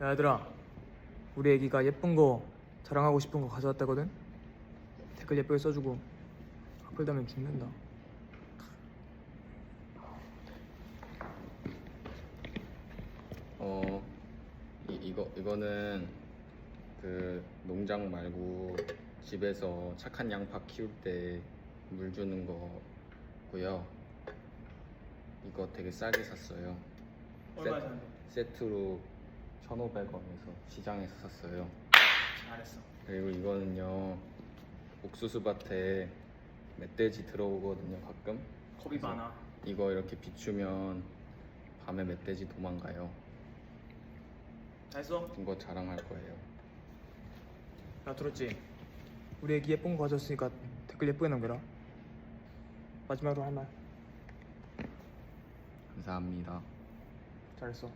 야, 얘들아 우리 애기가 예쁜 거 자랑하고 싶은 거 가져왔다거든 댓글 예쁘게 써주고 악플 달면 죽는다 어 이, 이거 이거는 그 농장 말고 집에서 착한 양파 키울 때 물 주는 거고요. 이거 되게 싸게 샀어요. 얼마 세- 전에 세트로 1,500원에서 시장에서 샀어요. 잘했어 그리고 이거는요 옥수수 밭에 멧돼지 들어오거든요 가끔. 겁이 많아 이거 이렇게 비추면 밤에 멧돼지 도망가요. 잘했어 이거 자랑할 거예요. 야 들었지? 우리 애기 예쁜 거 가져왔으니까 댓글 예쁘게 남겨라 마지막으로 할말 감사합니다. 잘했어